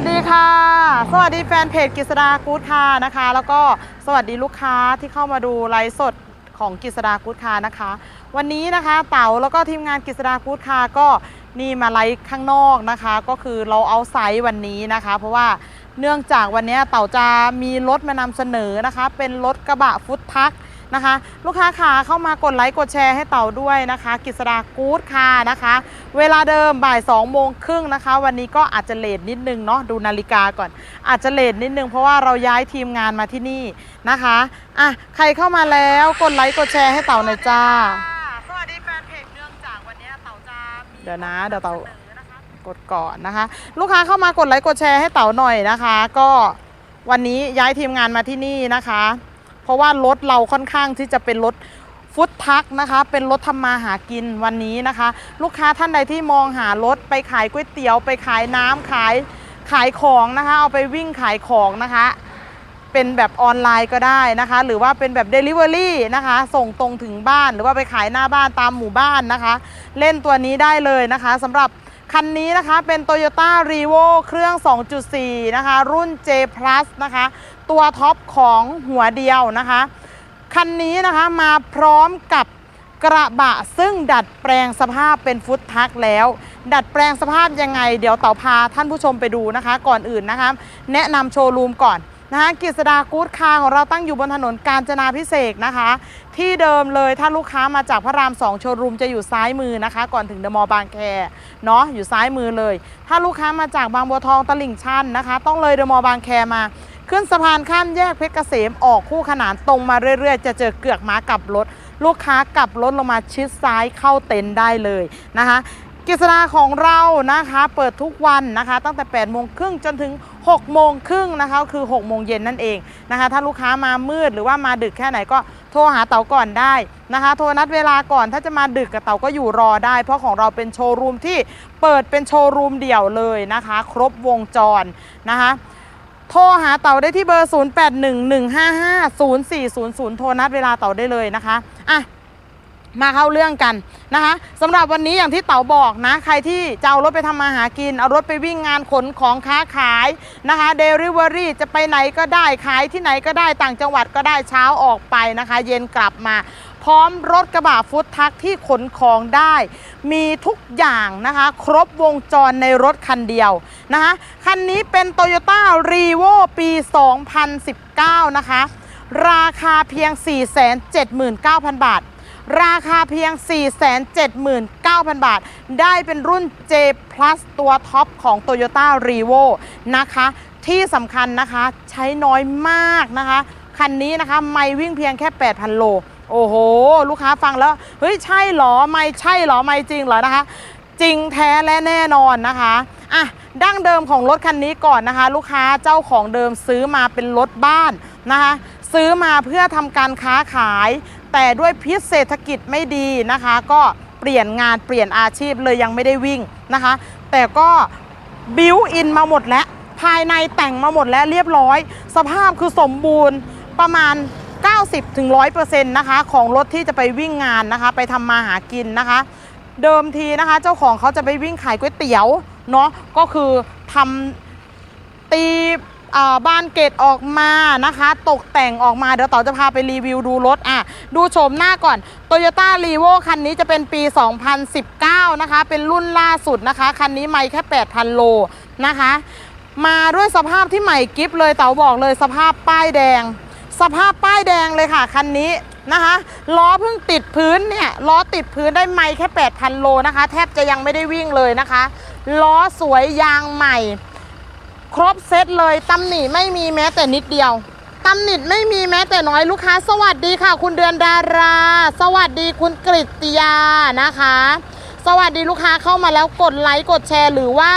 วัสดีค่ะ สวัสดีแฟนเพจกิษดากู๊ดคาร์นะคะ แล้วก็สวัสดีลูกค้าที่เข้ามาดูไลฟ์สดของกิษดากู๊ดคาร์นะคะ วันนี้นะคะเต๋าแล้วก็ทีมงานกิษดากู๊ดคาร์ก็นี่มาไลฟ์ข้างนอกนะคะ ก็คือเราเอาไซส์วันนี้นะคะ เพราะว่าเนื่องจากวันนี้เต๋าจะมีรถมานำเสนอนะคะ เป็นรถกระบะฟุตทัก นะคะ ลูกค้าขาเข้ามากดไลค์กดแชร์ให้เต่าด้วยนะคะกิษดากู๊ดค่ะนะคะ เวลาเดิมบ่าย2โมงครึ่งนะคะ วันนี้ก็อาจจะเลทนิดนึงเนาะดูนาฬิกาก่อน อาจจะเลทนิดนึงเพราะว่าเราย้ายทีมงานมาที่นี่นะคะอะใครเข้ามาแล้วกดไลค์กดแชร์ให้เต่าหน่อยจ้าสวัสดีแฟนเพจเนื่องจากวันนี้เต่าจะเดี๋ยวนะเดี๋ยวเต่ากดก่อนนะคะ ลูกค้าเข้ามากดไลค์กดแชร์ให้เต๋าหน่อยนะคะ ก็วันนี้ย้ายทีมงานมาที่นี่นะคะ เพราะว่ารถเราค่อนข้างที่จะเป็นรถฟุตทักนะคะ เป็นรถทำมาหากินวันนี้นะคะ ลูกค้าท่านใดที่มองหารถไปขายก๋วยเตี๋ยว ไปขายน้ำขายขายของนะคะ เอาไปวิ่งขายของนะคะ เป็นแบบออนไลน์ก็ได้นะคะ หรือว่าเป็นแบบ Delivery นะคะ ส่งตรงถึงบ้านหรือว่าไปขายหน้าบ้านตามหมู่บ้านนะคะ เล่นตัวนี้ได้เลยนะคะสำหรับคันนี้นะคะเป็น Toyota r e v o เครื่อง 2.4 นะคะ รุ่น J Plus นะคะ ตัวท็อปของหัวเดียวนะคะ คันนี้นะคะมาพร้อมกับกระบะซึ่งดัดแปลงสภาพเป็นฟุตทักแล้ว ดัดแปลงสภาพยังไง เดี๋ยวเต่าพาท่านผู้ชมไปดูนะคะ ก่อนอื่นนะคะ แนะนำโชว์รูมก่อนนะคะกฤษดากู๊ดคาร์ของเราตั้งอยู่บนถนนกาญจนาพิเศษนะคะ ที่เดิมเลยถ้าลูกค้ามาจากพระราม2โชว์รูมจะอยู่ซ้ายมือนะคะ ก่อนถึงเดอะมอลล์บางแคเนาะอยู่ซ้ายมือเลย ถ้าลูกค้ามาจากบางบัวทองตลิ่งชันนะคะ ต้องเลยเดอะมอลล์บางแคมา ขึ้นสะพานข้ามแยกเพชรเกษมออกคู่ขนานตรงมาเรื่อยๆ จะเจอเกือกม้ากลับรถ ลูกค้ากลับรถลงมาชิดซ้ายเข้าเต็นท์ได้เลยนะคะกิจนาของเรานะคะเปิดทุกวันนะคะ ตั้งแต่8โมงครึ่งจนถึง6โมงครึ่งนะคะคือ6โมงเย็นนั่นเองนะคะ ถ้าลูกค้ามามืดหรือว่ามาดึกแค่ไหนก็โทรหาเต๋าก่อนได้นะคะ โทรนัดเวลาก่อนถ้าจะมาดึกกับเต๋าก็อยู่รอได้ เพราะของเราเป็นโชว์รูมที่เปิดเป็นโชว์รูมเดี่ยวเลยนะคะ ครบวงจรนะคะ โทรหาเต่าได้ที่เบอร์ 0811550400 โทรนัดเวลาเต่าได้เลยนะคะ อะ มาเข้าเรื่องกันนะคะสำหรับวันนี้อย่างที่เต๋าบอกนะ ใครที่จะเอารถไปทำมาหากิน เอารถไปวิ่งงานขนของค้าขายนะคะเดลิเวอรี่จะไปไหนก็ได้ขายที่ไหนก็ได้ต่างจังหวัดก็ได้เช้าออกไปนะคะ เย็นกลับมา ร้อมรถกระบะฟุตทักที่ขนของได้ มีทุกอย่างนะคะ ครบวงจรในรถคันเดียวนะคะคันนี้เป็น Toyota r e v o ปี 2019 นะคะ ราคาเพียง 479,000 บาท ราคาเพียง 479,000 บาท ได้เป็นรุ่น J Plus ตัวท็อปของ Toyota r e v o นะคะที่สำคัญนะคะใช้น้อยมากนะคะ คันนี้นะคะไม่วิ่งเพียงแค่ 8,000 โล โอ้โห ลูกค้าฟังแล้ว เฮ้ย ใช่เหรอ ไม่ใช่เหรอ ไม่จริงเหรอนะคะ จริงแท้และแน่นอนนะคะอะดั้งเดิมของรถคันนี้ก่อนนะคะ ลูกค้าเจ้าของเดิมซื้อมาเป็นรถบ้านนะคะ ซื้อมาเพื่อทำการค้าขาย แต่ด้วยพิษเศรษฐกิจไม่ดีนะคะ ก็เปลี่ยนงานเปลี่ยนอาชีพเลยยังไม่ได้วิ่งนะคะ แต่ก็บิวอินมาหมดแล้ว ภายในแต่งมาหมดแล้วเรียบร้อย สภาพคือสมบูรณ์ประมาณ 90-100%นะคะของรถที่จะไปวิ่งงานนะคะ ไปทำมาหากินนะคะ เดิมทีนะคะ เจ้าของเขาจะไปวิ่งขายก๋วยเตี๋ยวเนาะก็คือทำตีอ่าบานเกตออกมานะคะ ตกแต่งออกมาเดี๋ยวต่อจะพาไปรีวิวดูรถอะดูโฉมหน้าก่อน Toyota r e v o คันนี้จะเป็นปี 2019 นะคะ เป็นรุ่นล่าสุดนะคะ คันนี้ไม่แค่ 8,000 โลนะคะ มาด้วยสภาพที่ใหม่กิฟเลยเต๋าบอกเลยสภาพป้ายแดง สภาพป้ายแดงเลยค่ะคันนี้นะคะล้อเพิ่งติดพื้นเนี่ยล้อติดพื้นได้ไม่แค่ 8,000 โลนะคะ แทบจะยังไม่ได้วิ่งเลยนะคะล้อสวยยางใหม่ ครบเซตเลยตำหนิไม่มีแม้แต่นิดเดียวตำหนิไม่มีแม้แต่น้อยลูกค้า สวัสดีค่ะ คุณเดือนดารา สวัสดีคุณกฤติยานะคะ สวัสดีลูกค้าเข้ามาแล้วกดไลค์กดแชร์หรือว่า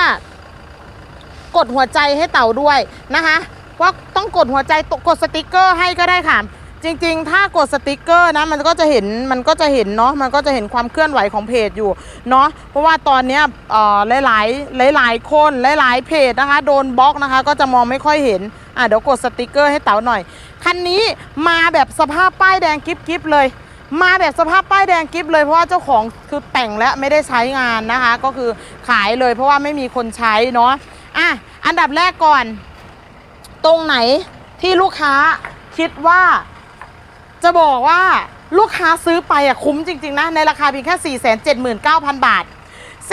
กดหัวใจให้เต่าด้วยนะคะ ว่าต้องกดหัวใจกดสติกเกอร์ให้ก็ได้ค่ะ จริงๆ ถ้ากดสติกเกอร์นะมันก็จะเห็นมันก็จะเห็นเนาะมันก็จะเห็นความเคลื่อนไหวของเพจอยู่เนาะเพราะว่าตอนเนี้ยเอ่อหลายๆหลายๆคนหลายๆเพจนะคะ โดนบล็อกนะคะ ก็จะมองไม่ค่อยเห็นอะเดี๋ยวกดสติกเกอร์ให้เต๋าหน่อยคันนี้มาแบบสภาพป้ายแดงกิ๊บๆเลย มาแบบสภาพป้ายแดงกิฟเลยเพราะว่าเจ้าของคือแต่งและไม่ได้ใช้งานนะคะ ก็คือขายเลยเพราะว่าไม่มีคนใช้เนาะอะอันดับแรกก่อน ตรงไหนที่ลูกค้าคิดว่า จะบอกว่าลูกค้าซื้อไปอะคุ้มจริง ๆ นะ ในราคาเพียงแค่ 479,000 บาท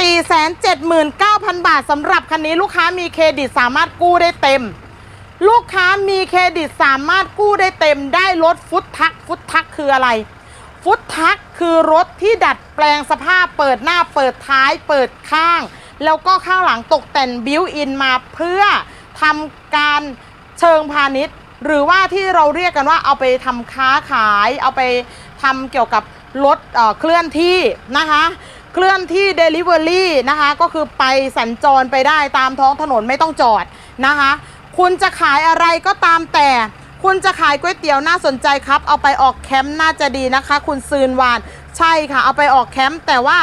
479,000 บาทสำหรับคันนี้ลูกค้ามีเครดิตสามารถกู้ได้เต็ม ลูกค้ามีเครดิตสามารถกู้ได้เต็ม ได้รถฟุตทัก ฟุตทักคืออะไร ฟุตทักคือรถที่ดัดแปลงสภาพเปิดหน้าเปิดท้ายเปิดข้าง แล้วก็ข้างหลังตกแต่งบิวอินมาเพื่อทำการ เชิงพาณิชย์ หรือว่าที่เราเรียกกันว่าเอาไปทำค้าขาย เอาไปทำเกี่ยวกับรถเอ่อเคลื่อนที่นะคะเคลื่อนที่ Delivery นะคะก็คือไปสัญจรไปได้ตามท้องถนนไม่ต้องจอดนะคะ คุณจะขายอะไรก็ตามแต่ คุณจะขายก๋วยเตี๋ยวน่าสนใจครับ เอาไปออกแคมป์น่าจะดีนะคะ คุณซืนวาน ใช่ค่ะ เอาไปออกแคมป์แต่ว่า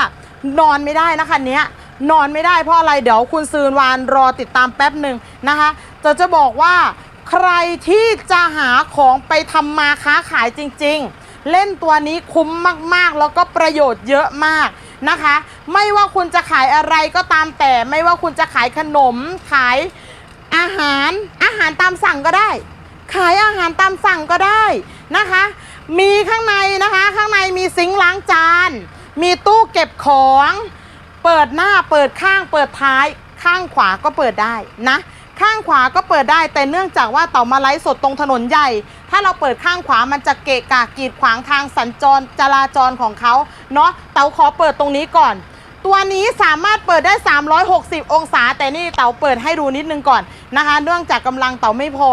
นอนไม่ได้นะคะเนี้ยนอนไม่ได้เพราะอะไรเดี๋ยวคุณซืนวานรอติดตามแป๊บหนึ่งนะคะ จะจะบอกว่าใครที่จะหาของไปทำมาค้าขายจริง ๆ เล่นตัวนี้คุ้มมากๆ แล้วก็ประโยชน์เยอะมากนะคะ ไม่ว่าคุณจะขายอะไรก็ตามแต่ ไม่ว่าคุณจะขายขนม ขายอาหาร อาหารตามสั่งก็ได้ ขายอาหารตามสั่งก็ได้นะคะ มีข้างในนะคะ ข้างในมีซิงค์ล้างจาน มีตู้เก็บของ เปิดหน้าเปิดข้างเปิดท้ายข้างขวาก็เปิดได้นะ ข้างขวาก็เปิดได้แต่เนื่องจากว่าเต่ามาไลฟ์สดตรงถนนใหญ่ ถ้าเราเปิดข้างขวามันจะเกะกะกีดขวางทางสัญจรจราจรของเขาเนาะเต๋าขอเปิดตรงนี้ก่อน ตัวนี้สามารถเปิดได้ 360 องศา แต่นี่เต๋าเปิดให้ดูนิดนึงก่อนนะคะ เนื่องจากกำลังเต๋าไม่พอ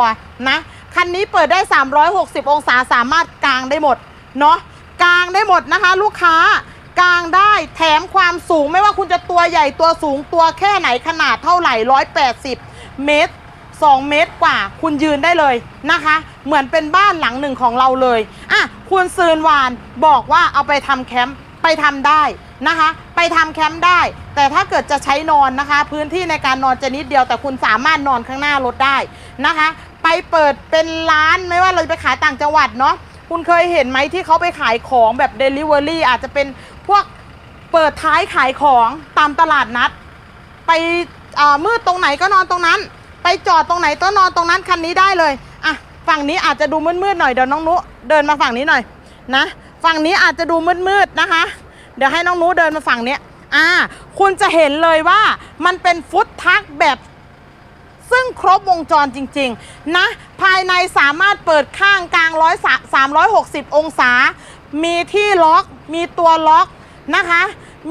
นะคันนี้เปิดได้ 360 องศาสามารถกางได้หมดเนาะกางได้หมดนะคะ ลูกค้ากางได้แถมความสูงไม่ว่าคุณจะตัวใหญ่ตัวสูงตัวแค่ไหนขนาดเท่าไหร่180 เมตร 2 เมตรกว่า คุณยืนได้เลยนะคะ เหมือนเป็นบ้านหลังหนึ่งของเราเลยอะคุณซืนวานบอกว่าเอาไปทำแคมป์ไปทำได้นะคะ ไปทำแคมป์ได้ แต่ถ้าเกิดจะใช้นอนนะคะ พื้นที่ในการนอนจะนิดเดียวแต่คุณสามารถนอนข้างหน้ารถได้นะคะ ไปเปิดเป็นร้านไม่ว่าเราจะไปขายต่างจังหวัดเนาะคุณเคยเห็นไหมที่เขาไปขายของแบบ Delivery อาจจะเป็นพวกเปิดท้ายขายของตามตลาดนัด ไป อ่อมืดตรงไหนก็นอนตรงนั้น ไปจอดตรงไหนก็นอนตรงนั้นคันนี้ได้เลยอะฝั่งนี้อาจจะดูมืดๆหน่อยเดี๋ยวน้องนุเดินมาฝั่งนี้หน่อยนะฝั่งนี้อาจจะดูมืดๆนะคะ เดี๋ยวให้น้องนุเดินมาฝั่งเนี้ยอ่าคุณจะเห็นเลยว่ามันเป็นฟุตทักแบบซึ่งครบวงจรจริง ๆ นะ ภายในสามารถเปิดข้างกลางร้อยสามร้อยหกสิบองศา มีที่ล็อก มีตัวล็อกนะคะ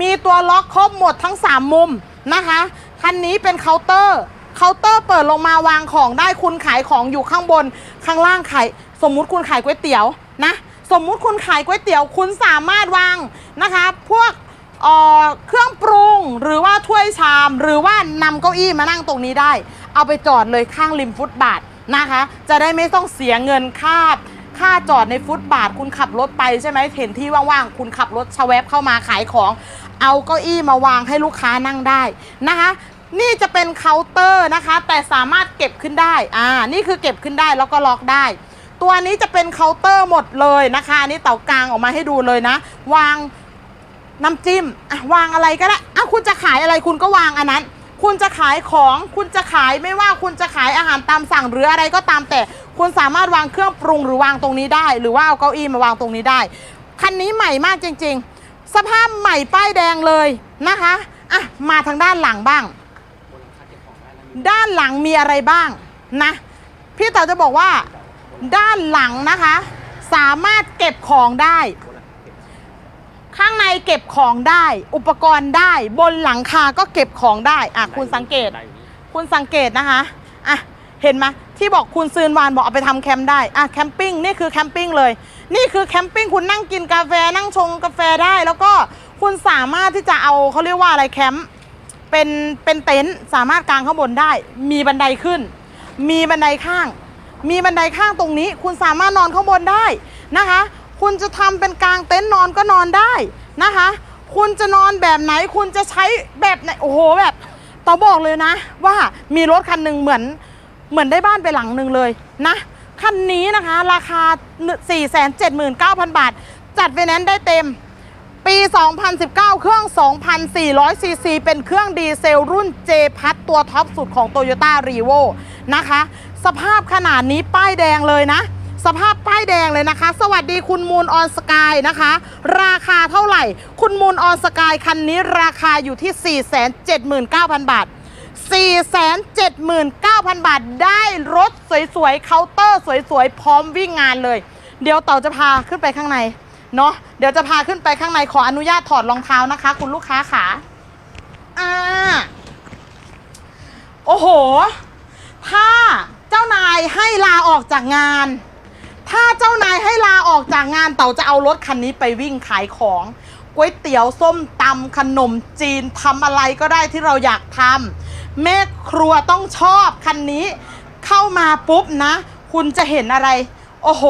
มีตัวล็อกครบหมดทั้ง 3 มุมนะคะ คันนี้เป็นเคาน์เตอร์เคาน์เตอร์เปิดลงมาวางของได้คุณขายของอยู่ข้างบนข้างล่างขายสมมุติคุณขายก๋วยเตี๋ยวนะ สมมุติคุณขายก๋วยเตี๋ยวคุณสามารถวางนะคะ พวกเเครื่องปรุงหรือว่าถ้วยชาม หรือว่านำเก้าอี้มานั่งตรงนี้ได้ เอาไปจอดเลยข้างริมฟุตบาทนะคะ จะได้ไม่ต้องเสียเงินค่า ค่าจอดในฟุตบาทคุณขับรถไปใช่ไหมเห็นที่ว่างๆ คุณขับรถชะแวบเข้ามาขายของ เอาเก้าอี้มาวางให้ลูกค้านั่งได้นะคะ นี่จะเป็นเคาน์เตอร์นะคะ แต่สามารถเก็บขึ้นได้ อ่า นี่คือเก็บขึ้นได้แล้วก็ล็อกได้ ตัวนี้จะเป็นเคาน์เตอร์หมดเลยนะคะอันนี้เต่ากลางออกมาให้ดูเลยนะ วางน้ำจิ้มอะวางอะไรก็ได้อะคุณจะขายอะไรคุณก็วางอันนั้น คุณจะขายของ คุณจะขายไม่ว่าคุณจะขายอาหารตามสั่งหรืออะไรก็ตามแต่ คุณสามารถวางเครื่องปรุงหรือวางตรงนี้ได้ หรือว่าเอาเก้าอี้มาวางตรงนี้ได้ คันนี้ใหม่มากจริง ๆ สภาพใหม่ป้ายแดงเลยนะคะอะมาทางด้านหลังบ้าง ด้านหลังมีอะไรบ้างนะ พี่เต๋อจะบอกว่าด้านหลังนะคะ สามารถเก็บของได้ ข้างในเก็บของได้ อุปกรณ์ได้ บนหลังคาก็เก็บของได้อะคุณสังเกต คุณสังเกตนะคะอะเห็นไหม ที่บอกคุณซืนวานบอกเอาไปทำแคมป์ได้อะแคมปิ้งนี่คือแคมปิ้งเลย นี่คือแคมปิ้งคุณนั่งกินกาแฟนั่งชงกาแฟได้ แล้วก็คุณสามารถที่จะเอาเขาเรียกว่าอะไรแคมป์เป็นเป็นเต็นท์สามารถกางข้างบนได้ มีบันไดขึ้น มีบันไดข้าง มีบันไดข้างตรงนี้ คุณสามารถนอนข้างบนได้นะคะ คุณจะทำเป็นกลางเต็นท์นอนก็นอนได้นะคะ คุณจะนอนแบบไหน คุณจะใช้แบบไหนโอ้โหแบบต่อบอกเลยนะ ว่ามีรถคันหนึ่งเหมือน เหมือนได้บ้านไปหลังหนึ่งเลยนะคันนี้นะคะ ราคา 479,000 บาท จัดไฟแนนซ์ได้เต็ม ปี 2019 เครื่อง 2,400 ซีซี เป็นเครื่องดีเซลรุ่น J พัทตัวท็อปสุดของ Toyota r e v o นะคะ สภาพขนาดนี้ป้ายแดงเลยนะ สภาพป้ายแดงเลยนะคะ สวัสดีคุณมูลออนสกายนะคะ ราคาเท่าไหร่ คุณมูลออนสกายคันนี้ราคาอยู่ที่ 479,000 บาท 479,000 บาทได้รถสวยๆเคาน์เตอร์สวยๆ พร้อมวิ่งงานเลย เดี๋ยวเต่าจะพาขึ้นไปข้างในเนาะเดี๋ยวจะพาขึ้นไปข้างในขออนุญาตถอดรองเท้านะคะ คุณลูกค้าขาอ่าโอ้โห ถ้าเจ้านายให้ลาออกจากงาน ถ้าเจ้านายให้ลาออกจากงานเต่าจะเอารถคันนี้ไปวิ่งขายของก๋วยเตี๋ยวส้มตำขนมจีนทำอะไรก็ได้ที่เราอยากทำ แม่ครัวต้องชอบคันนี้ เข้ามาปุ๊บนะ คุณจะเห็นอะไร โอ้โห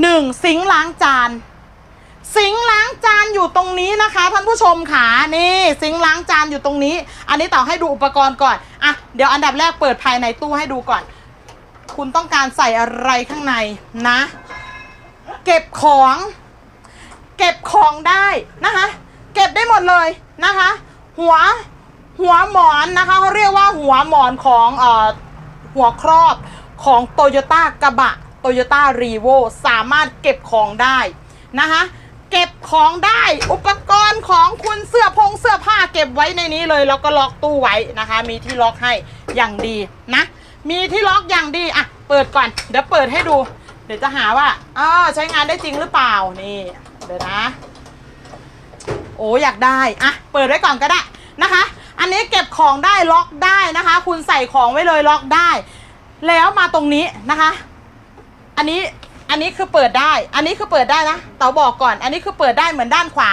หนึ่งซิงล้างจาน ซิงล้างจานอยู่ตรงนี้นะคะท่านผู้ชมค่ะนี่ซิงล้างจานอยู่ตรงนี้ อันนี้ต่อให้ดูอุปกรณ์ก่อนอะเดี๋ยวอันดับแรกเปิดภายในตู้ให้ดูก่อน คุณต้องการใส่อะไรข้างในนะ เก็บของ เก็บของได้นะคะ เก็บได้หมดเลยนะคะ หัว หัวหมอนนะคะเขาเรียกว่าหัวหมอนของเอ่อหัวครอบของโตโยต้ากระบะโตโยต้ารีโวสามารถเก็บของได้นะคะเก็บของได้อุปกรณ์ของคุณเสื้อพงเสื้อผ้าเก็บไว้ในนี้เลยแล้วก็ล็อกตู้ไว้นะคะ มีที่ล็อกให้อย่างดีนะ มีที่ล็อกอย่างดีอะเปิดก่อน เดี๋ยวเปิดให้ดู เดี๋ยวจะหาว่าอ๋อใช้งานได้จริงหรือเปล่านี่เดี๋ยวนะ โอ้อยากได้อะเปิดไว้ก่อนก็ได้นะคะ อันนี้เก็บของได้ล็อกได้นะคะ คุณใส่ของไว้เลยล็อกได้ แล้วมาตรงนี้นะคะ อันนี้อันนี้คือเปิดได้ อันนี้คือเปิดได้นะเต๋าบอกก่อน อันนี้คือเปิดได้เหมือนด้านขวา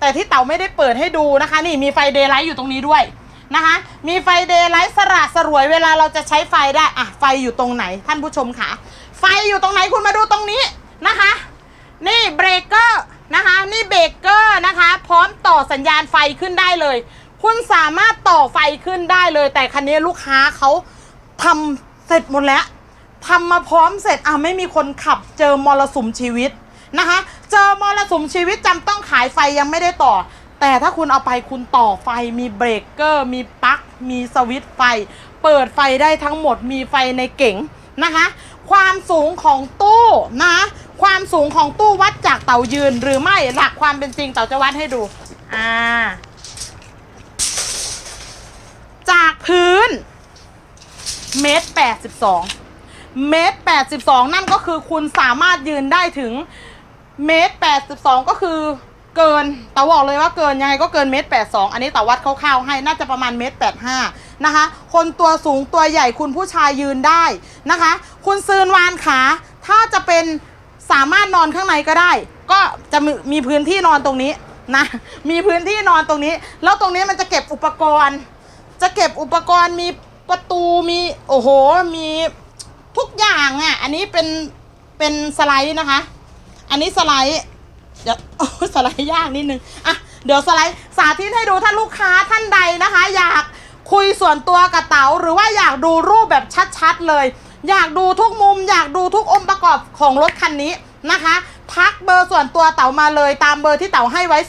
แต่ที่เต๋าไม่ได้เปิดให้ดูนะคะ นี่มีไฟเดย์ไลท์อยู่ตรงนี้ด้วยนะคะ มีไฟเดย์ไลท์สระสรวยเวลาเราจะใช้ไฟได้อะไฟอยู่ตรงไหนท่านผู้ชมคะไฟอยู่ตรงไหนคุณมาดูตรงนี้นะคะ นี่เบรกเกอร์นะคะ นี่เบรกเกอร์นะคะ พร้อมต่อสัญญาณไฟขึ้นได้เลย คุณสามารถต่อไฟขึ้นได้เลย แต่คันนี้ลูกค้าเขาทำเสร็จหมดแล้วทำมาพร้อมเสร็จอะไม่มีคนขับเจอมรสุมชีวิตนะคะ เจอมรสุมชีวิตจำต้องขายไฟยังไม่ได้ต่อ แต่ถ้าคุณเอาไปคุณต่อไฟมีเบรกเกอร์ มีปลั๊กมีสวิตช์ไฟ เปิดไฟได้ทั้งหมดมีไฟในเก๋งนะคะ ความสูงของตู้นะคะความสูงของตู้วัดจากเต่ายืนหรือไม่หลักความเป็นจริงเต่าจะวัดให้ดูอ่า จาก พื้นเมตรแปดสิบสองเมตรแปดสิบสองนั่นก็คือคุณสามารถยืนได้ถึงเมตรแปดสิบสองก็คือเกินแต่บอกเลยว่าเกินยังไงก็เกินเมตรแปดสองอันนี้แต่วัดคร่าวๆให้น่าจะประมาณเมตรแปดห้านะคะ คนตัวสูงตัวใหญ่คุณผู้ชายยืนได้นะคะ คุณซืนวานขา ถ้าจะเป็นสามารถนอนข้างในก็ได้ ก็จะมีมีพื้นที่นอนตรงนี้นะ มีพื้นที่นอนตรงนี้ แล้วตรงนี้มันจะเก็บอุปกรณ์ จะเก็บอุปกรณ์มีประตูมีโอ้โหมีทุกอย่างอะ อันนี้เป็นเป็นสไลด์นะคะ อันนี้สไลด์เดี๋ยวโอ้สไลด์ยากนิดนึงอะเดี๋ยวสไลด์สาธิตให้ดูถ้าลูกค้าท่านใดนะคะ อยากคุยส่วนตัวกับเต๋าหรือว่าอยากดูรูปแบบชัดๆเลย อยากดูทุกมุม อยากดูทุกองค์ประกอบของรถคันนี้ นะคะ ทักเบอร์ส่วนตัวเต๋ามาเลยตามเบอร์ที่เต๋าให้ไว้ 0811550400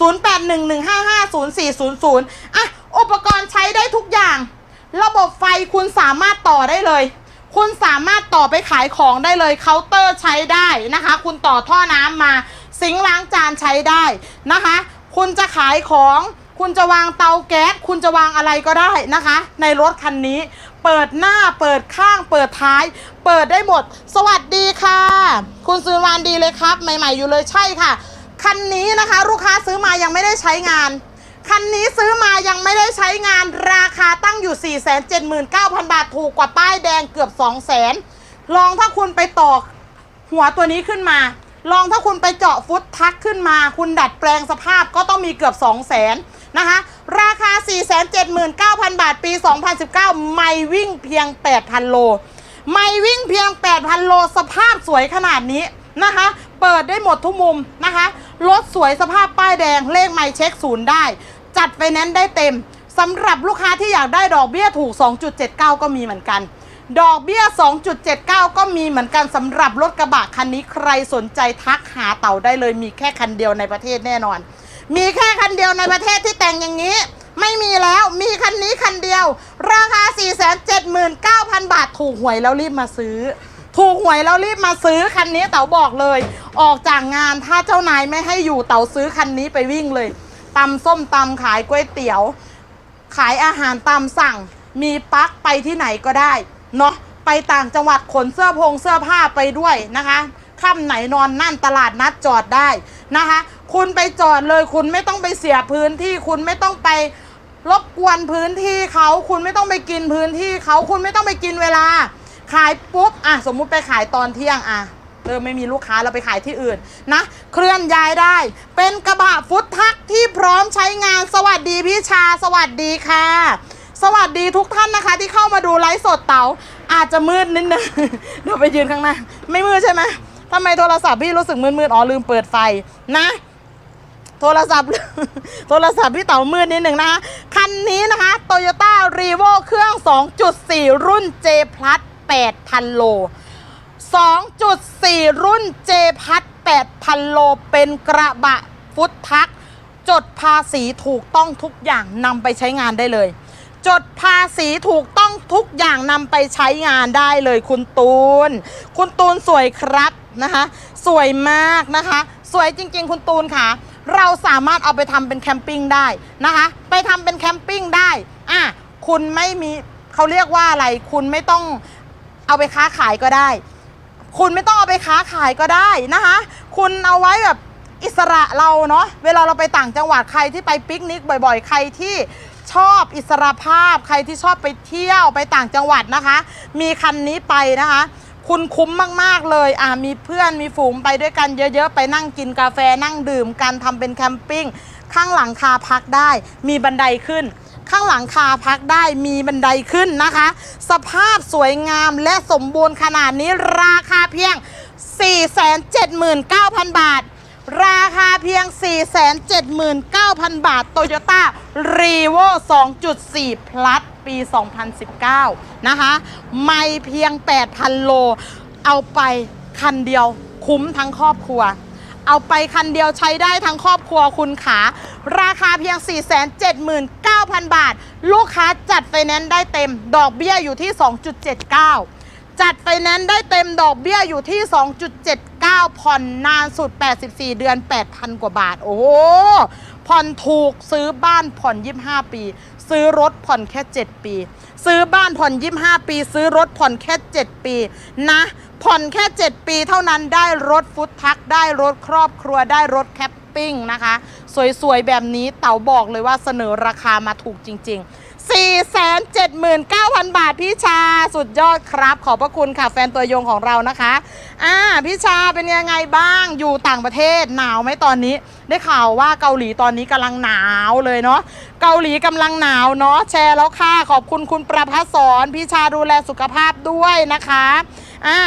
0811550400 อะ อุปกรณ์ใช้ได้ทุกอย่าง ระบบไฟคุณสามารถต่อได้เลย คุณสามารถต่อไปขายของได้เลยเคาน์เตอร์ใช้ได้นะคะ คุณต่อท่อน้ำมา ซิงล้างจานใช้ได้นะคะ คุณจะขายของคุณจะวางเตาแก๊ส คุณจะวางอะไรก็ได้นะคะ ในรถคันนี้ เปิดหน้าเปิดข้างเปิดท้าย เปิดได้หมด สวัสดีค่ะ คุณซื้อวานดีเลยครับ ใหม่ ๆ อยู่เลยใช่ค่ะ คันนี้นะคะลูกค้าซื้อมายังไม่ได้ใช้งาน คันนี้ซื้อมายังไม่ได้ใช้งานราคาตั้งอยู่ 479,000 บาทถูกกว่าป้ายแดงเกือบ 200,000 ลองถ้าคุณไปต่อหัวตัวนี้ขึ้นมา ลองถ้าคุณไปเจาะฟุตทักขึ้นมา คุณดัดแปลงสภาพก็ต้องมีเกือบ 200,000 นะคะ ราคา 479,000 บาทปี 2019 ไม่วิ่งเพียง 8,000 โล ไม่วิ่งเพียง 8,000 โล สภาพสวยขนาดนี้นะคะ เปิดได้หมดทุกมุมนะคะ รถสวยสภาพป้ายแดง เลขไม่เช็คศูนย์ได้ จัดไฟแนนซ์ได้เต็มสำหรับลูกค้าที่อยากได้ดอกเบี้ยถูก 2.79 ก็มีเหมือนกัน ดอกเบี้ย 2.79 ก็มีเหมือนกันสำหรับรถกระบะคันนี้ใครสนใจทักหาเต่าได้เลยมีแค่คันเดียวในประเทศแน่นอน มีแค่คันเดียวในประเทศที่แต่งอย่างนี้ ไม่มีแล้วมีคันนี้คันเดียว ราคา 479,000 บาทถูกหวยแล้วรีบมาซื้อ ถูกหวยแล้วรีบมาซื้อคันนี้เต๋าบอกเลย ออกจากงานถ้าเจ้านายไม่ให้อยู่เต๋าซื้อคันนี้ไปวิ่งเลยตำส้มตำขายก๋วยเตี๋ยว ขายอาหารตามสั่ง มีปลั๊กไปที่ไหนก็ได้เนาะไปต่างจังหวัดขนเสื้อพงเสื้อผ้าไปด้วยนะคะค่ำไหนนอนนั่นตลาดนัดจอดได้นะคะ คุณไปจอดเลย คุณไม่ต้องไปเสียพื้นที่ คุณไม่ต้องไปรบกวนพื้นที่เขาคุณไม่ต้องไปกินพื้นที่เขาคุณไม่ต้องไปกินเวลา ขายปุ๊บอะสมมุติไปขายตอนเที่ยงอะเริ่มไม่มีลูกค้าเราไปขายที่อื่นนะ เคลื่อนย้ายได้ เป็นกระบะฟุตทักที่พร้อมใช้งานสวัสดีพี่ชา สวัสดีค่ะ สวัสดีทุกท่านนะคะ ที่เข้ามาดูไลฟ์สดเต๋าอาจจะมืดนิดนึงเดี๋ยวไปยืนข้างหน้า ไม่มืดใช่ไหมทำไมโทรศัพท์พี่รู้สึกมืดๆอ๋อลืมเปิดไฟนะ โทรศัพท์ โทรศัพท์พี่เต๋ามืดนิดหนึ่งนะคะคันนี้นะคะ Toyota r e v o เครื่อง 2.4 รุ่น J Plus 8,000 โล 2.4 รุ่น J Plus 8,000 โล เป็นกระบะฟุตทัก จดภาษีถูกต้องทุกอย่างนำไปใช้งานได้เลย จดภาษีถูกต้องทุกอย่างนำไปใช้งานได้เลยคุณตูน คุณตูนสวยครับนะคะ สวยมากนะคะ สวยจริง ๆ คุณตูนค่ะ เราสามารถเอาไปทำเป็นแคมปิ้งได้นะคะ ไปทำเป็นแคมปิ้งได้อะคุณไม่มีเขาเรียกว่าอะไร คุณไม่ต้องเอาไปค้าขายก็ได้ คุณไม่ต้องเอาไปค้าขายก็ได้นะคะ คุณเอาไว้แบบอิสระเราเนาะเวลาเราไปต่างจังหวัดใครที่ไปปิกนิกบ่อยๆ ใครที่ชอบอิสระภาพ ใครที่ชอบไปเที่ยวไปต่างจังหวัดนะคะ มีคันนี้ไปนะคะ คุณคุ้มมากๆเลยอ่ามีเพื่อนมีฝูงไปด้วยกันเยอะๆ ไปนั่งกินกาแฟนั่งดื่มกันทำเป็นแคมปิ้ง ข้างหลังคาพักได้ มีบันไดขึ้น ข้างหลังคาพักได้มีบันไดขึ้นนะคะ สภาพสวยงามและสมบูรณ์ขนาดนี้ราคาเพียง 479,000 บาทราคาเพียง 479,000 บาท Toyota r e v o 2.4 plus ปี 2019 นะคะ ไม่เพียง 8,000 โล เอาไปคันเดียวคุ้มทั้งครอบครัว เอาไปคันเดียวใช้ได้ทั้งครอบครัวคุณขา ราคาเพียง 479,000 บาท ลูกค้าจัดไฟแนนซ์ได้เต็ม ดอกเบี้ยอยู่ที่ 2.79จัดไฟแนนซ์ได้เต็มดอกเบี้ยอยู่ที่ 2.79 ผ่อนนานสุด 84 เดือน 8,000 กว่าบาท โอ้โหผ่อนถูกซื้อบ้านผ่อน 25 ปี ซื้อรถผ่อนแค่ 7 ปี ซื้อบ้านผ่อน25ปี ซื้อรถผ่อนแค่ 7 ปีนะผ่อนแค่ 7 ปีเท่านั้นได้รถฟุตทัก ได้รถครอบครัวได้รถแคปปิ้งนะคะ สวยๆ แบบนี้เต๋าบอกเลยว่าเสนอราคามาถูกจริง ๆ 479,000 บาทพี่ชาสุดยอดครับ ขอบพระคุณค่ะแฟนตัวยงของเรานะคะ อ่าพี่ชาเป็นยังไงบ้างอยู่ต่างประเทศหนาวไหมตอนนี้ ได้ข่าวว่าเกาหลีตอนนี้กำลังหนาวเลยเนาะเกาหลีกำลังหนาวเนาะแชร์แล้วค่ะ ขอบคุณคุณประพัสสอนพี่ชาดูแลสุขภาพด้วยนะคะอ่า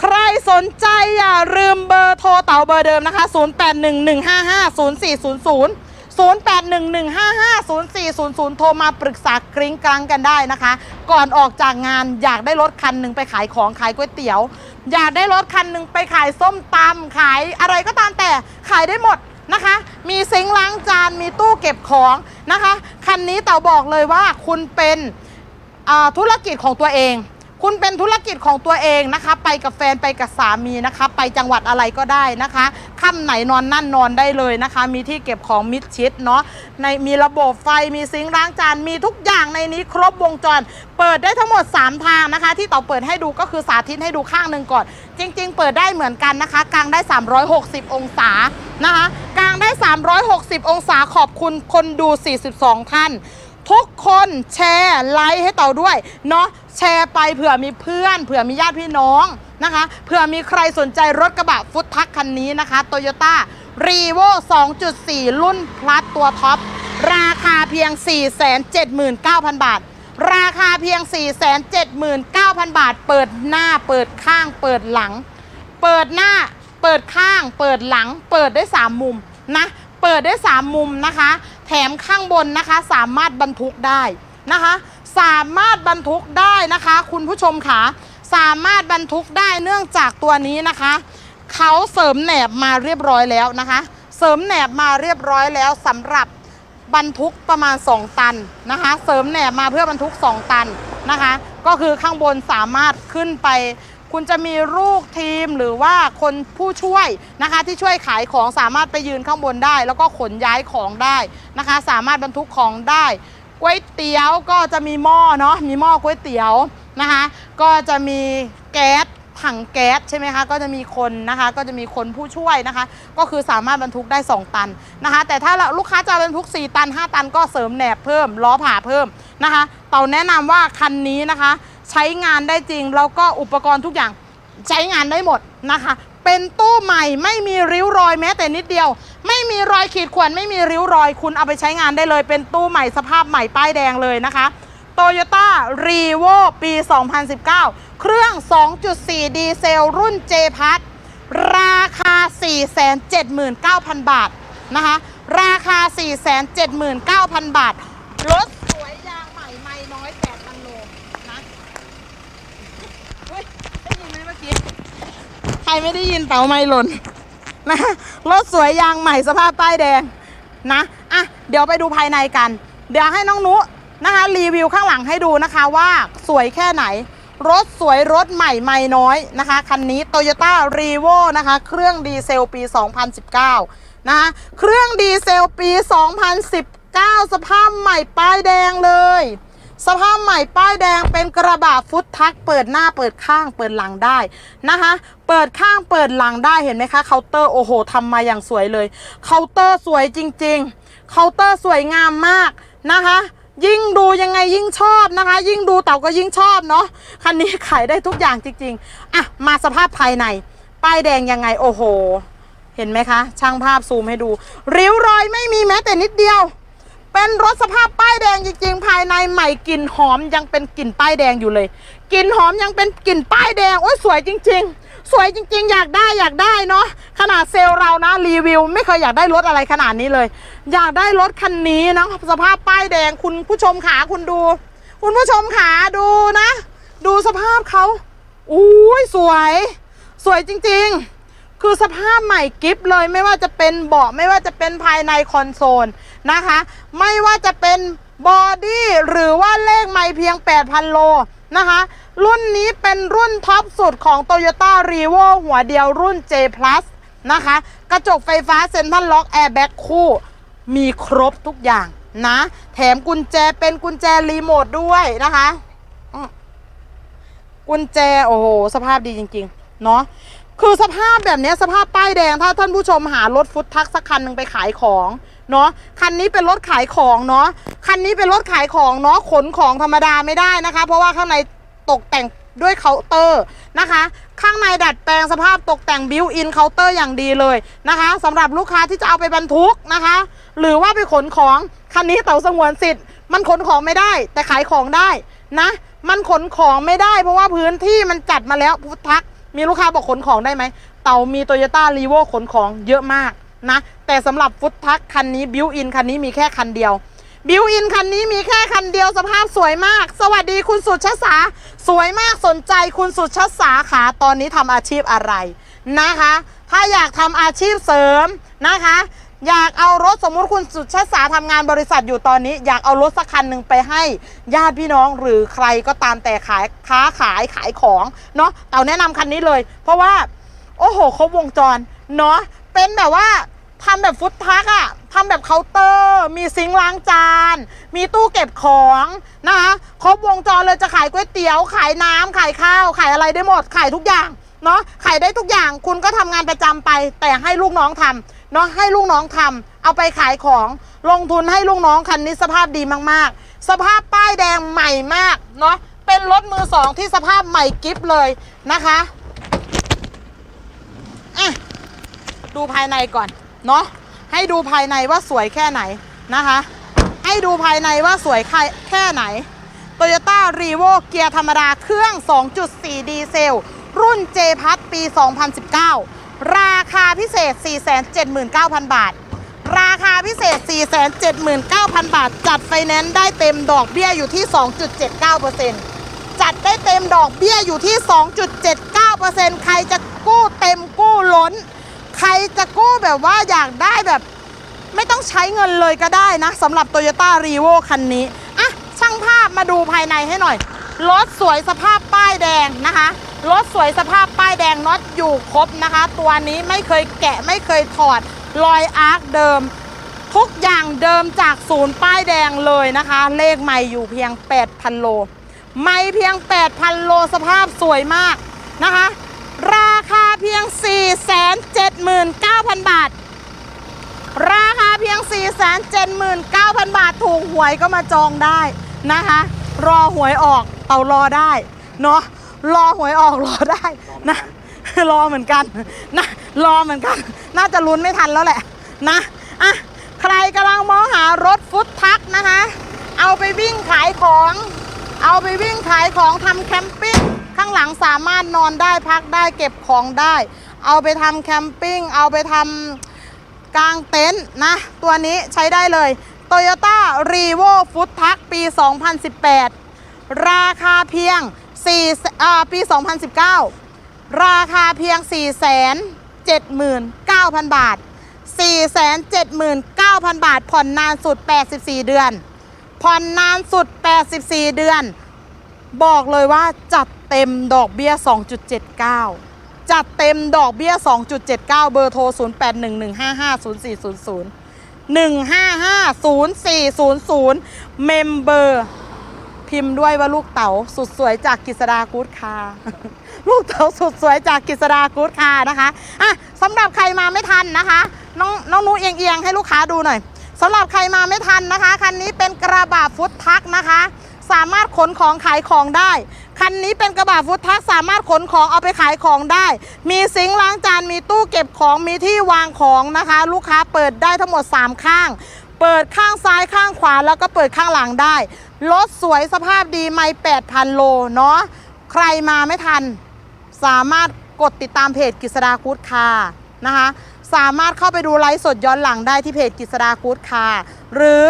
ใครสนใจอย่าลืมเบอร์โทรเต๋าเบอร์เดิมนะคะ 0811550400 0811550400 โทรมาปรึกษากริ้งกรังกันได้นะคะ ก่อนออกจากงานอยากได้รถคันหนึ่งไปขายของขายก๋วยเตี๋ยว อยากได้รถคันหนึ่งไปขายส้มตำขายอะไรก็ตามแต่ขายได้หมดนะคะ มีซิงค์ล้างจานมีตู้เก็บของนะคะ คันนี้เต๋าบอกเลยว่าคุณเป็นธุรกิจของตัวเอง คุณเป็นธุรกิจของตัวเองนะคะ ไปกับแฟนไปกับสามีนะคะ ไปจังหวัดอะไรก็ได้นะคะค่ำไหนนอนนั่นนอนได้เลยนะคะ มีที่เก็บของมิดชิดเนาะในมีระบบไฟมีซิงค์ล้างจานมีทุกอย่างในนี้ครบวงจร เปิดได้ทั้งหมด 3 ทางนะคะ ที่ต่อเปิดให้ดูก็คือสาธิตให้ดูข้างหนึ่งก่อน จริง ๆ เปิดได้เหมือนกันนะคะกลางได้ 360 องศานะคะกลางได้ 360 องศาขอบคุณคนดู 42 ท่าน ทุกคนแชร์ไลค์ให้เต่าด้วยเนาะ แชร์ไปเผื่อมีเพื่อน เผื่อมีญาติพี่น้องนะคะ เผื่อมีใครสนใจรถกระบะฟุตทักคันนี้นะคะโตโยต้ารีโว2.4 รุ่นพลัสตัวท็อป ราคาเพียง 479,000 บาท ราคาเพียง 479,000 บาท เปิดหน้าเปิดข้างเปิดหลัง เปิดหน้าเปิดข้าง เปิดหลัง เปิดได้ 3 มุมนะ เปิดได้ 3 มุมนะคะ แถมข้างบนนะคะสามารถบรรทุกได้นะคะ สามารถบรรทุกได้นะคะ คุณผู้ชมค่ะสามารถบรรทุกได้เนื่องจากตัวนี้นะคะเขาเสริมแหนบมาเรียบร้อยแล้วนะคะ เสริมแหนบมาเรียบร้อยแล้วสำหรับบรรทุกประมาณ 2 ตันนะคะ เสริมแหนบมาเพื่อบรรทุก 2 ตันนะคะ ก็คือข้างบนสามารถขึ้นไป คุณจะมีลูกทีมหรือว่าคนผู้ช่วยนะคะ ที่ช่วยขายของสามารถไปยืนข้างบนได้ แล้วก็ขนย้ายของได้นะคะ สามารถบรรทุกของได้ ก๋วยเตี๋ยวก็จะมีหม้อเนาะมีหม้อก๋วยเตี๋ยวนะคะ ก็จะมีแก๊สถังแก๊สใช่ไหมคะก็จะมีคนนะคะก็จะมีคนผู้ช่วยนะคะ ก็คือสามารถบรรทุกได้ 2 ตันนะคะ แต่ถ้าลูกค้าจะบรรทุก 4 ตัน 5 ตันก็เสริมแหนบเพิ่มล้อผ่าเพิ่มนะคะเต่าแนะนำว่าคันนี้นะคะ ใช้งานได้จริงแล้วก็อุปกรณ์ทุกอย่างใช้งานได้หมดนะคะ เป็นตู้ใหม่ไม่มีริ้วรอยแม้แต่นิดเดียว ไม่มีรอยขีดข่วนไม่มีริ้วรอย คุณเอาไปใช้งานได้เลย เป็นตู้ใหม่สภาพใหม่ป้ายแดงเลยนะคะโตโยต้ารีโวปี 2019 เครื่อง 2.4 ดีเซล รุ่น J พัทราคา 479,000 บาทนะคะ ราคา 479,000 บาทรถสวยยางใหม่ไม่น้อย8,000โลนะเฮ้ยได้ยินไหมเมื่อกี้ ใครไม่ได้ยินเป๋าไม่หล่นนะรถสวยยางใหม่สภาพป้ายแดงนะอะเดี๋ยวไปดูภายในกัน เดี๋ยวให้น้องนุนะคะรีวิวข้างหลังให้ดูนะคะว่าสวยแค่ไหน รถสวยรถใหม่ไม่น้อยนะคะคันนี้ Toyota r e v o นะคะเครื่องดีเซลปี 2019 นะคะเครื่องดีเซลปี 2019 สภาพใหม่ป้ายแดงเลย สภาพใหม่ป้ายแดงเป็นกระบะฟุตทักเปิดหน้าเปิดข้างเปิดหลังได้นะคะ เปิดข้างเปิดหลังได้เห็นไหมคะเคาน์เตอร์โอ้โหทำมาอย่างสวยเลยเคาน์เตอร์สวยจริงๆเคาน์เตอร์สวยงามมากนะคะ ยิ่งดูยังไงยิ่งชอบนะคะ ยิ่งดูเต่าก็ยิ่งชอบเนาะคันนี้ขายได้ทุกอย่างจริงๆอะมาสภาพภายใน ป้ายแดงยังไงโอ้โห เห็นไหมคะ ช่างภาพซูมให้ดู ริ้วรอยไม่มีแม้แต่นิดเดียว เป็นรถสภาพป้ายแดงจริงๆ ภายในใหม่กลิ่นหอมยังเป็นกลิ่นป้ายแดงอยู่เลยกลิ่นหอมยังเป็นกลิ่นป้ายแดงโอ้ยสวยจริง ๆ สวยจริงๆ อยากได้อยากได้เนาะขนาดเซลเรานะรีวิว ไม่เคยอยากได้รถอะไรขนาดนี้เลย อยากได้รถคันนี้นะสภาพป้ายแดงคุณผู้ชมขาคุณดู คุณผู้ชมขาดูนะ ดูสภาพเขาอุ้ยสวย สวยจริงๆคือสภาพใหม่กิฟเลยไม่ว่าจะเป็นเบาะไม่ว่าจะเป็นภายในคอนโซลนะคะ ไม่ว่าจะเป็นบอดี้หรือว่าเลขไม่เพียง 8,000 โล นะคะ รุ่นนี้เป็นรุ่นท็อปสุดของ Toyota r e v o หัวเดียวรุ่น J Plus นะคะ กระจกไฟฟ้าเซ็นทรัลล็อกแอร์แบ็กคู่มีครบทุกอย่างนะ แถมกุญแจเป็นกุญแจรีโมทด้วยนะคะกุญแจโอ้โห สภาพดีจริง ๆ เนาะคือสภาพแบบนี้สภาพป้ายแดงถ้าท่านผู้ชมหารถฟุตทักสักคันหนึ่งไปขายของ เนาะคันนี้เป็นรถขายของเนาะคันนี้เป็นรถขายของเนาะขนของธรรมดาไม่ได้นะคะ เพราะว่าข้างในตกแต่งด้วยเคาน์เตอร์นะคะ ข้างในดัดแปลงสภาพตกแต่งบิวอินเคาน์เตอร์อย่างดีเลยนะคะสำหรับลูกค้าที่จะเอาไปบรรทุกนะคะ หรือว่าไปขนของคันนี้เต่าสงวนสิทธิ์ มันขนของไม่ได้ แต่ขายของได้นะ มันขนของไม่ได้ เพราะว่าพื้นที่มันจัดมาแล้วพุทธักมีลูกค้าบอกขนของได้ไหมเต่ามีโตโยต้ารีโวขนของเยอะมากนะ แต่สำหรับฟุตทักคันนี้บิวอินคันนี้มีแค่คันเดียว บิวอินคันนี้มีแค่คันเดียวสภาพสวยมาก สวัสดีคุณสุชาสา สวยมากสนใจคุณสุชาสาขาตอนนี้ทำอาชีพอะไรนะคะ ถ้าอยากทำอาชีพเสริมนะคะ อยากเอารถสมมุติคุณสุชาสาทำงานบริษัทอยู่ตอนนี้ อยากเอารถสักคันหนึ่งไปให้ญาติพี่น้องหรือใครก็ตามแต่ขายค้าขายขายของเนาะเต่าแนะนำคันนี้เลย เพราะว่าโอ้โหครบวงจรเนาะเป็นแบบว่า ทำแบบฟุตทักอะทำแบบเคาน์เตอร์ มีซิงค์ล้างจาน มีตู้เก็บของนะคะครบวงจรเลยจะขายก๋วยเตี๋ยว ขายน้ำขายข้าว ขายอะไรได้หมด ขายทุกอย่างเนาะขายได้ทุกอย่างคุณก็ทำงานประจำไป แต่ให้ลูกน้องทำเนาะให้ลูกน้องทำเอาไปขายของลงทุนให้ลูกน้องคันนี้สภาพดีมากๆ สภาพป้ายแดงใหม่มากเนาะเป็นรถมือสองที่สภาพใหม่กิฟเลยนะคะอะดูภายในก่อน เนาะให้ดูภายในว่าสวยแค่ไหนนะคะ ให้ดูภายในว่าสวยแค่ไหน Toyota r e v o เกียร์ธรรมดาเครื่อง 2.4 ดีเซล รุ่น J พัทปี 2019 ราคาพิเศษ 479,000 บาท ราคาพิเศษ 479,000 บาท จัดไฟแนนซ์ได้เต็มดอกเบี้ยอยู่ที่ 2.79%จัดได้เต็มดอกเบี้ยอยู่ที่ 2.79%ใครจะกู้เต็มกู้ล้น ใครจะกู้แบบว่าอยากได้แบบ ไม่ต้องใช้เงินเลยก็ได้นะสำหรับ Toyota r e v o คันนี้อะช่างภาพมาดูภายในให้หน่อย รถสวยสภาพป้ายแดงนะคะ รถสวยสภาพป้ายแดงน็อตอยู่ครบนะคะ ตัวนี้ไม่เคยแกะไม่เคยถอดรอยอาร์คเดิม ทุกอย่างเดิมจากศูนย์ป้ายแดงเลยนะคะ เลขไม่อยู่เพียง 8,000 โล ไม่เพียง 8,000 โลสภาพสวยมากนะคะ เพียง 479,000 บาท ราคาเพียง 479,000 บาท ถูกหวยก็มาจองได้นะคะ รอหวยออกเตารอได้เนาะรอหวยออกรอได้นะรอเหมือนกันนะรอเหมือนกัน น่าจะลุ้นไม่ทันแล้วแหละนะอะใครกำลังมองหารถฟุตทักนะคะ เอาไปวิ่งขายของ เอาไปวิ่งขายของทำแคมปิ้ง ข้างหลังสามารถนอนได้พักได้เก็บของได้ เอาไปทำแคมปิ้งเอาไปทำกลางเต็นท์นะ ตัวนี้ใช้ได้เลย Toyota r e v o f o o d t r u c k ปี 2018 ราคาเพียง4อ่าปี 2019 ราคาเพียง 479,000 บาท 479,000 บาท ผ่อนนานสุด 84 เดือน ผ่อนนานสุด 84 เดือน บอกเลยว่าจัด เต็มดอกเบี้ย 2.79 จัดเต็มดอกเบี้ย 2.79 เบอร์โทร 0811550400 1550400 เมมเบอร์ พิมพ์ด้วยว่าลูกเต๋าสุดสวยจากกิษดากูดคา ลูกเต๋าสุดสวยจากกิษดากูดคานะคะอะสำหรับใครมาไม่ทันนะคะ น้องน้องนูเอียงเอียงๆให้ลูกค้าดูหน่อยสำหรับใครมาไม่ทันนะคะ คันนี้เป็นกระบะฟุตทักนะคะ สามารถขนของขายของได้ คันนี้เป็นกระบะฟุตทักสามารถขนของเอาไปขายของได้ มีซิงค์ล้างจานมีตู้เก็บของมีที่วางของนะคะ ลูกค้าเปิดได้ทั้งหมด 3 ข้าง เปิดข้างซ้ายข้างขวาแล้วก็เปิดข้างหลังได้รถสวยสภาพดีไม่8,000 โลเนาะใครมาไม่ทัน สามารถกดติดตามเพจกิษดาคูดคานะคะสามารถเข้าไปดูไลฟ์สดย้อนหลังได้ที่เพจกิษดาคูดคาหรือ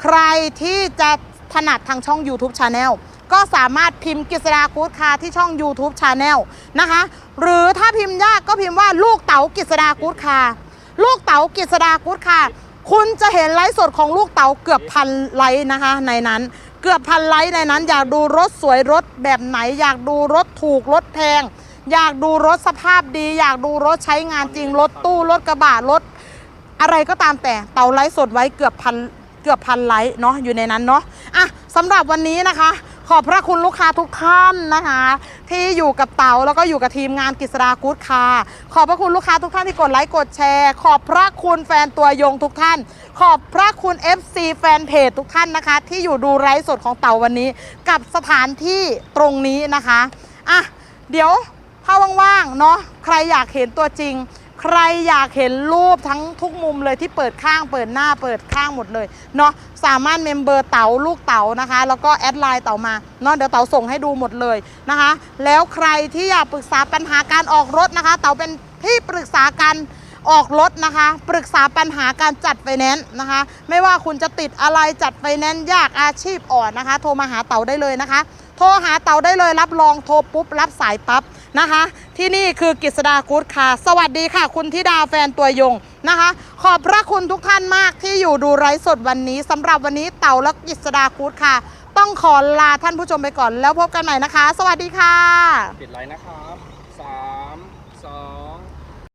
ใครที่จะถนัดทางช่อง YouTube Channel ก็สามารถพิมพ์กิษดาคูดคาที่ช่อง YouTube Channel นะคะ หรือถ้าพิมพ์ยากก็พิมพ์ว่าลูกเต๋ากิษดาคูดคาลูกเต๋ากิษดากูดค่ะคุณจะเห็นไลฟ์สดของลูกเต๋าเกือบพันไลฟ์นะคะในนั้น เกือบพันไลฟ์ในนั้น อยากดูรถสวยรถแบบไหน อยากดูรถถูกรถแพง อยากดูรถสภาพดี อยากดูรถใช้งานจริงรถตู้รถกระบะรถ อะไรก็ตามแต่เต๋าไลฟ์สดไว้เกือบพันเกือบพันไลฟ์เนาะอยู่ในนั้นเนาะอะสำหรับวันนี้นะคะ ขอบพระคุณลูกค้าทุกท่านนะคะ ที่อยู่กับเต๋าแล้วก็อยู่กับทีมงานกิษดากู๊ดคาขอบพระคุณลูกค้าทุกท่านที่กดไลค์กดแชร์ ขอบพระคุณแฟนตัวยงทุกท่าน ขอบพระคุณ FC แฟนเพจทุกท่านนะคะ ที่อยู่ดูไลฟ์สดของเต๋าวันนี้ กับสถานที่ตรงนี้นะคะอะเดี๋ยวถ้าว่างๆเนาะใครอยากเห็นตัวจริง ใครอยากเห็นรูปทั้งทุกมุมเลยที่เปิดข้างเปิดหน้าเปิดข้างหมดเลยเนาะสามารถเมมเบอร์เต๋าลูกเต๋านะคะ แล้วก็แอดไลน์เต๋ามาเนาะเดี๋ยวเต๋าส่งให้ดูหมดเลยนะคะ แล้วใครที่อยากปรึกษาปัญหาการออกรถนะคะ เต๋าเป็นที่ปรึกษาการออกรถนะคะ ปรึกษาปัญหาการจัดไฟแนนซ์นะคะ ไม่ว่าคุณจะติดอะไรจัดไฟแนนซ์ยากอาชีพอ่อนนะคะ โทรมาหาเต๋าได้เลยนะคะ โทรหาเต๋าได้เลยรับรองโทรปุ๊บรับสายปั๊บ นะคะ ที่นี่คือกฤษดากูดค่ะ สวัสดีค่ะ คุณธิดาแฟนตัวยงนะคะ ขอบพระคุณทุกท่านมากที่อยู่ดูไรซ์สดวันนี้สำหรับวันนี้เต่าและกฤษดากูดค่ะ ต้องขอลาท่านผู้ชมไปก่อนแล้วพบกันใหม่นะคะ สวัสดีค่ะ ปิดไลน์นะครับ